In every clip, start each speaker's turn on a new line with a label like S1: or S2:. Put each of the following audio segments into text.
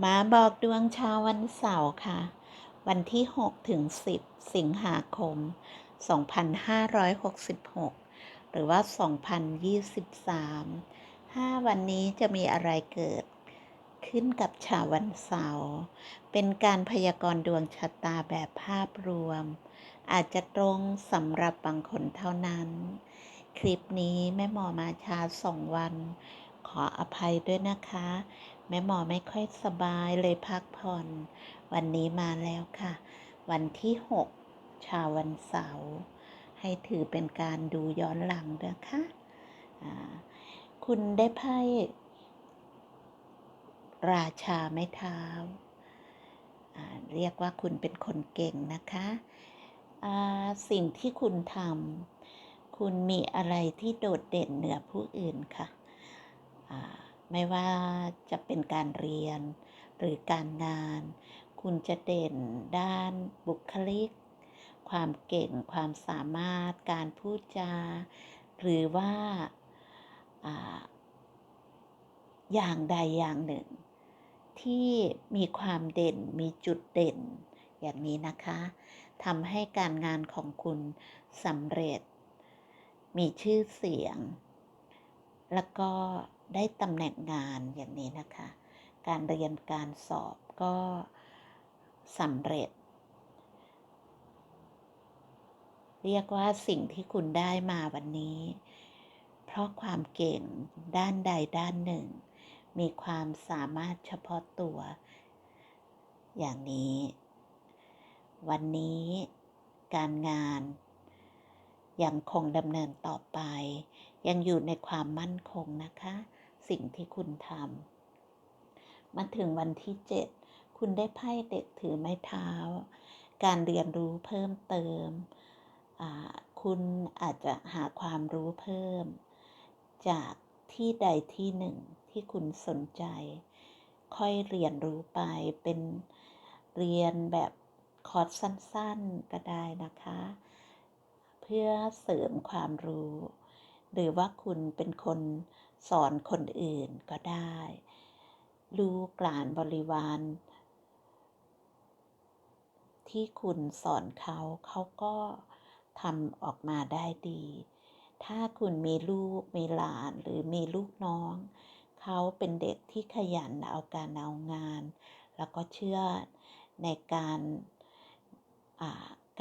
S1: มาบอกดวงชาววันเสาร์ค่ะ วันที่ 6 ถึง 10 สิงหาคม 2566 หรือว่า 2023 5 วันนี้จะมีอะไรเกิดขึ้นกับชาววันเสาร์ เป็นการพยากรณ์ดวงชะตาแบบภาพรวม อาจจะตรงสำหรับบางคนเท่านั้น คลิปนี้แม่หมอมาช้าสองวัน ออภัยด้วยนะคะ แม่หมอไม่ค่อยสบายเลยพักผ่อน วันนี้มาแล้วค่ะ วันที่6ชาววันเสาร์ให้ถือเป็นการดูย้อนหลังนะคะะคุณได้ไพ่ราชาไม้เท้า เรียกว่าคุณเป็นคนเก่งนะคะ สิ่งที่คุณทำ คุณมีอะไรที่โดดเด่นเหนือผู้อื่นค่ะ ไม่ว่าจะเป็นการเรียนหรือการงาน คุณจะเด่นด้านบุคลิก ความเก่งความสามารถการพูดจา หรือว่าอย่างใดอย่างหนึ่ง ที่มีความเด่นมีจุดเด่น อย่างนี้นะคะทำให้การงานของคุณสำเร็จ มีชื่อเสียง แล้วก็ ได้ตำแหน่งงานอย่างนี้นะคะ การเรียนการสอบก็สำเร็จ เรียกว่าสิ่งที่คุณได้มาวันนี้ เพราะความเก่งด้านใดด้านหนึ่ง มีความสามารถเฉพาะตัว อย่างนี้ วันนี้การงานยังคงดำเนินต่อไป ยังอยู่ในความมั่นคงนะคะ สิ่งที่คุณทำมาถึงวันที่ 7 คุณได้ไพ่เด็กถือไม้เท้า การเรียนรู้เพิ่มเติม คุณอาจจะหาความรู้เพิ่ม จากที่ใดที่หนึ่งที่คุณสนใจ ค่อยเรียนรู้ไปเป็นเรียนแบบคอร์สสั้นๆก็ได้นะคะ เพื่อเสริมความรู้ หรือว่าคุณเป็นคน สอนคนอื่นก็ได้รู้กลานบริวาร ที่คุณสอนเขาเขาก็ทำออกมาได้ดี ถ้าคุณมีลูกมีหลานหรือมีลูกน้อง เขาเป็นเด็กที่ขยันเอาการเอางาน แล้วก็เชื่อในการ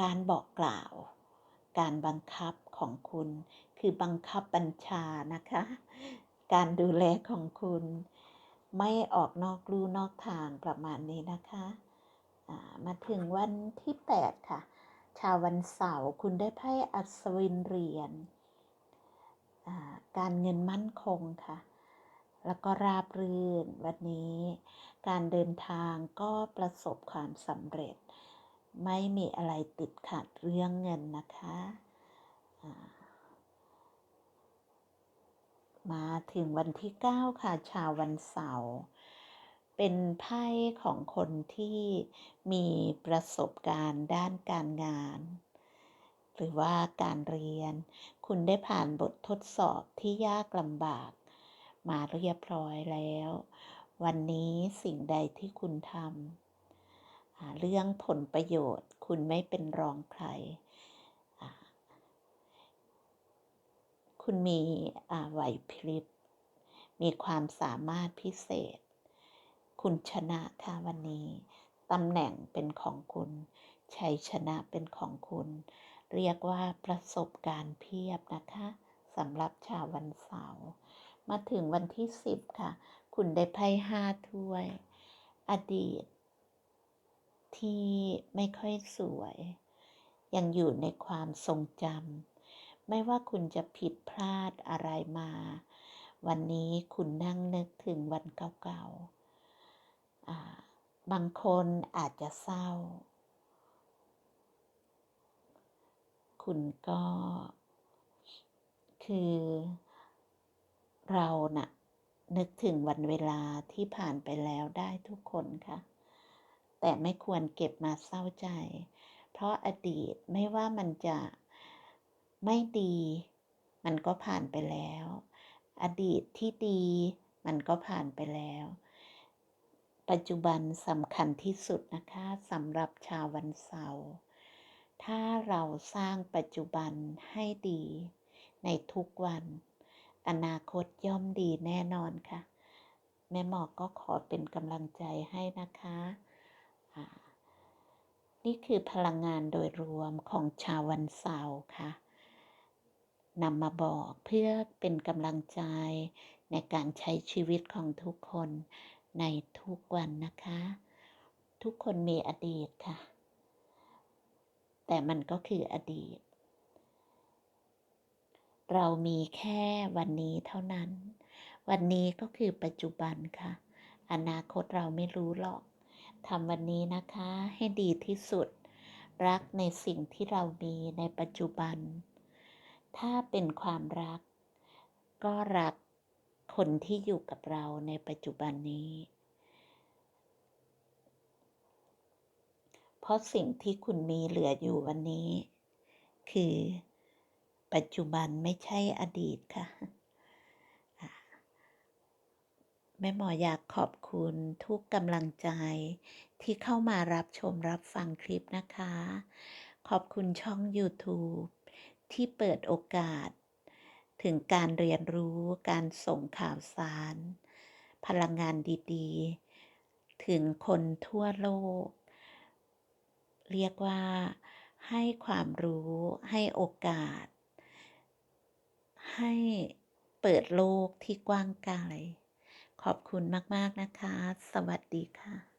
S1: การบอกกล่าว การบังคับของคุณคือบังคับบัญชานะคะ การดูแลของคุณ ไม่ออกนอกลู่นอกทางประมาณนี้นะคะมาถึงวันที่ 8 ค่ะ ชาววันเสาร์คุณได้ไพ่อัศวินเหรียญการเงินมั่นคงค่ะ แล้วก็ราบรื่น วันนี้ การเดินทางก็ประสบความสำเร็จ ไม่มีอะไรติดขัดเรื่องเงินนะคะ มาถึงวันที่ 9 ค่ะชาววันเสาร์เป็นไพ่ของคนที่มีประสบการณ์ด้านการงาน หรือว่าการเรียน คุณได้ผ่านบททดสอบที่ยากลำบาก มาเรียบร้อยแล้ว วันนี้สิ่งใดที่คุณทำเรื่องผลประโยชน์คุณไม่เป็นรองใคร คุณมีไหวพริบ มีความสามารถพิเศษ คุณชนะค่ะวันนี้ตำแหน่งเป็นของคุณ ชัยชนะเป็นของคุณ เรียกว่าประสบการณ์เพียบนะคะสำหรับชาววันเสาร์มาถึงวันที่ 10 ค่ะ คุณได้ไพ่ห้าถ้วย อดีต ที่ไม่ค่อยสวย ยังอยู่ในความทรงจำ ไม่ว่าคุณจะผิดพลาดอะไรมา วันนี้คุณนั่งนึกถึงวันเก่าๆ บางคนอาจจะเศร้า คุณก็คือเรานะ่ะนึกถึงวันเวลาที่ผ่านไปแล้วได้ทุกคนค่ะ แต่ไม่ควรเก็บมาเศร้าใจ เพราะอดีตไม่ว่ามันจะ ไม่ดี มันก็ผ่านไปแล้ว อดีตที่ดี มันก็ผ่านไปแล้ว ปัจจุบันสำคัญที่สุดนะคะสำหรับชาววันเสาร์ถ้าเราสร้างปัจจุบันให้ดี ในทุกวัน อนาคตย่อมดีแน่นอนค่ะ แม่หมอก็ขอเป็นกำลังใจให้นะคะนี่คือพลังงานโดยรวมของชาววันเสาร์ค่ะ นำมาบอกเพื่อเป็นกำลังใจ ในการใช้ชีวิตของทุกคนในทุกวันนะคะ ทุกคนมีอดีตค่ะ แต่มันก็คืออดีต เรามีแค่วันนี้เท่านั้น วันนี้ก็คือปัจจุบันค่ะ อนาคตเราไม่รู้หรอกทำวันนี้นะคะให้ดีที่สุด รักในสิ่งที่เรามีในปัจจุบัน ถ้าเป็นความรัก ก็รักคนที่อยู่กับเราในปัจจุบันนี้ เพราะสิ่งที่คุณมีเหลืออยู่วันนี้ คือปัจจุบันไม่ใช่อดีตค่ะแม่หมออยากขอบคุณทุกกำลังใจที่เข้ามารับชมรับฟังคลิปนะคะ ขอบคุณช่อง YouTube ที่เปิดโอกาส ถึงการเรียนรู้การส่งข่าวสาร พลังงานดีๆ ถึงคนทั่วโลก เรียกว่าให้ความรู้ให้โอกาส ให้เปิดโลกที่กว้างไกล ขอบคุณมาก ๆ นะคะ สวัสดีค่ะ